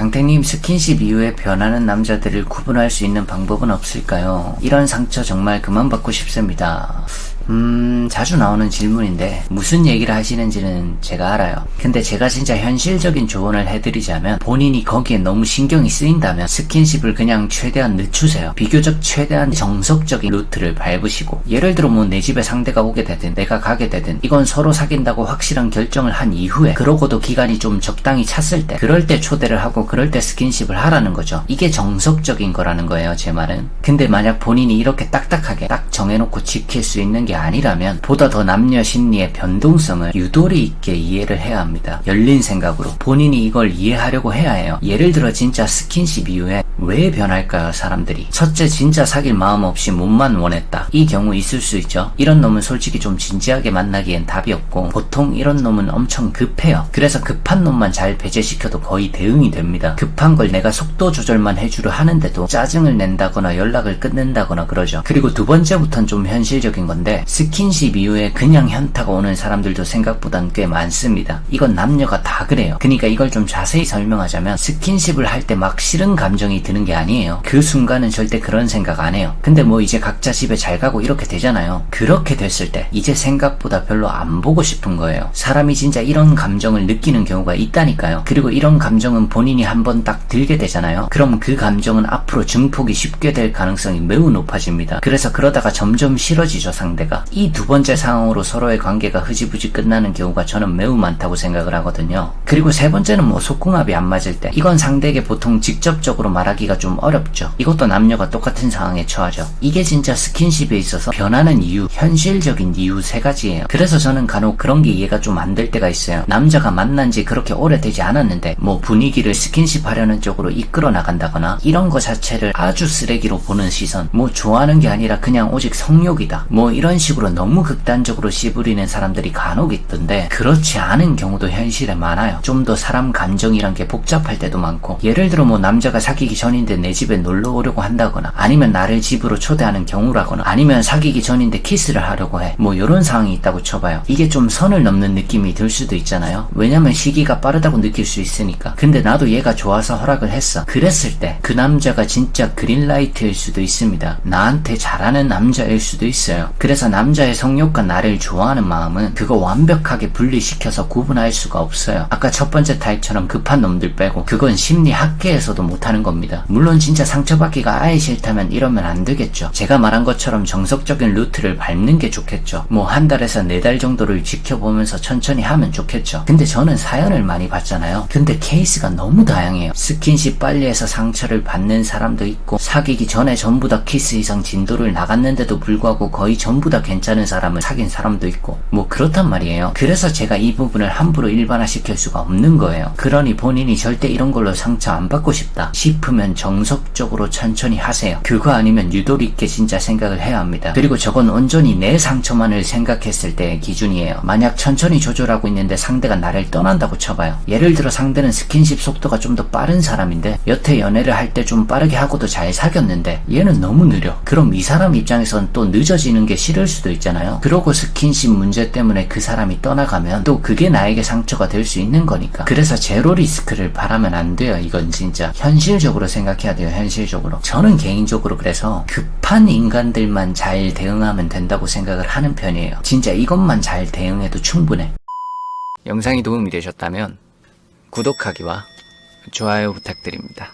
강태님 스킨십 이후에 변하는 남자들을 구분할 수 있는 방법은 없을까요? 이런 상처 정말 그만 받고 싶습니다. 음, 자주 나오는 질문인데, 무슨 얘기를 하시는지는 제가 알아요. 근데 제가 진짜 현실적인 조언을 해드리자면, 본인이 거기에 너무 신경이 쓰인다면, 스킨십을 그냥 최대한 늦추세요. 비교적 최대한 정석적인 루트를 밟으시고, 예를 들어 뭐 내 집에 상대가 오게 되든, 내가 가게 되든, 이건 서로 사귄다고 확실한 결정을 한 이후에, 그러고도 기간이 좀 적당히 찼을 때, 그럴 때 초대를 하고, 그럴 때 스킨십을 하라는 거죠. 이게 정석적인 거라는 거예요, 제 말은. 근데 만약 본인이 이렇게 딱딱하게, 딱 정해놓고 지킬 수 있는 게 아니라면 보다 더 남녀 심리의 변동성을 유도리 있게 이해를 해야 합니다. 열린 생각으로 본인이 이걸 이해하려고 해야 해요. 예를 들어 진짜 스킨십 이후에 왜 변할까요, 사람들이? 첫째, 진짜 사귈 마음 없이 몸만 원했다. 이 경우 있을 수 있죠. 이런 놈은 솔직히 좀 진지하게 만나기엔 답이 없고, 보통 이런 놈은 엄청 급해요. 그래서 급한 놈만 잘 배제시켜도 거의 대응이 됩니다. 급한 걸 내가 속도 조절만 해주려 하는데도 짜증을 낸다거나 연락을 끊는다거나 그러죠. 그리고 두 번째부터는 좀 현실적인 건데, 스킨십 이후에 그냥 현타가 오는 사람들도 생각보단 꽤 많습니다. 이건 남녀가 다 그래요. 그러니까 이걸 좀 자세히 설명하자면, 스킨십을 할 때 막 싫은 감정이 드는 게 아니에요. 그 순간은 절대 그런 생각 안 해요. 근데 뭐 이제 각자 집에 잘 가고 이렇게 되잖아요. 그렇게 됐을 때 이제 생각보다 별로 안 보고 싶은 거예요. 사람이 진짜 이런 감정을 느끼는 경우가 있다니까요. 그리고 이런 감정은 본인이 한번 딱 들게 되잖아요. 그럼 그 감정은 앞으로 증폭이 쉽게 될 가능성이 매우 높아집니다. 그래서 그러다가 점점 싫어지죠, 상대가. 이 두 번째 상황으로 서로의 관계가 흐지부지 끝나는 경우가 저는 매우 많다고 생각을 하거든요. 그리고 세 번째는 뭐 속궁합이 안 맞을 때 이건 상대에게 보통 직접적으로 말하기가 좀 어렵죠. 이것도 남녀가 똑같은 상황에 처하죠. 이게 진짜 스킨십에 있어서 변하는 이유, 현실적인 이유 세 가지예요. 그래서 저는 간혹 그런 게 이해가 좀 안 될 때가 있어요. 남자가 만난 지 그렇게 오래되지 않았는데 뭐 분위기를 스킨십 하려는 쪽으로 이끌어 나간다거나 이런 거 자체를 아주 쓰레기로 보는 시선 뭐 좋아하는 게 아니라 그냥 오직 성욕이다 뭐 이런 식으로 너무 극단적으로 씨부리는 사람들이 간혹 있던데 그렇지 않은 경우도 현실에 많아요. 좀 더 사람 감정이란 게 복잡할 때도 많고 예를 들어 뭐 남자가 사귀기 전인데 내 집에 놀러 오려고 한다거나 아니면 나를 집으로 초대하는 경우라거나 아니면 사귀기 전인데 키스를 하려고 해 뭐 이런 상황이 있다고 쳐봐요. 이게 좀 선을 넘는 느낌이 들 수도 있잖아요. 왜냐면 시기가 빠르다고 느낄 수 있으니까. 근데 나도 얘가 좋아서 허락을 했어. 그랬을 때 그 남자가 진짜 그린라이트일 수도 있습니다. 나한테 잘하는 남자일 수도 있어요. 그래서 남자의 성욕과 나를 좋아하는 마음은 그거 완벽하게 분리시켜서 구분할 수가 없어요. 아까 첫 번째 타입처럼 급한 놈들 빼고 그건 심리학계에서도 못하는 겁니다. 물론 진짜 상처받기가 아예 싫다면 이러면 안 되겠죠. 제가 말한 것처럼 정석적인 루트를 밟는 게 좋겠죠. 뭐 한 달에서 네 달 정도를 지켜보면서 천천히 하면 좋겠죠. 근데 저는 사연을 많이 봤잖아요. 근데 케이스가 너무 다양해요. 스킨십 빨리 해서 상처를 받는 사람도 있고 사귀기 전에 전부 다 키스 이상 진도를 나갔는데도 불구하고 거의 전부 다 괜찮은 사람을 사귄 사람도 있고 뭐 그렇단 말이에요. 그래서 제가 이 부분을 함부로 일반화시킬 수가 없는 거예요. 그러니 본인이 절대 이런 걸로 상처 안 받고 싶다 싶으면 정석적으로 천천히 하세요. 그거 아니면 유도리 있게 진짜 생각을 해야 합니다. 그리고 저건 온전히 내 상처만을 생각했을 때의 기준이에요. 만약 천천히 조절하고 있는데 상대가 나를 떠난다고 쳐봐요. 예를 들어 상대는 스킨십 속도가 좀 더 빠른 사람인데 여태 연애를 할 때 좀 빠르게 하고도 잘 사귀었는데 얘는 너무 느려. 그럼 이 사람 입장에선 또 늦어지는 게 싫을 수도 있잖아요. 그러고 스킨십 문제 때문에 그 사람이 떠나가면 또 그게 나에게 상처가 될 수 있는 거니까. 그래서 제로 리스크를 바라면 안 돼요. 이건 진짜 현실적으로 생각해야 돼요. 현실적으로. 저는 개인적으로 그래서 급한 인간들만 잘 대응하면 된다고 생각을 하는 편이에요. 진짜 이것만 잘 대응해도 충분해. 영상이 도움이 되셨다면 구독하기와 좋아요 부탁드립니다.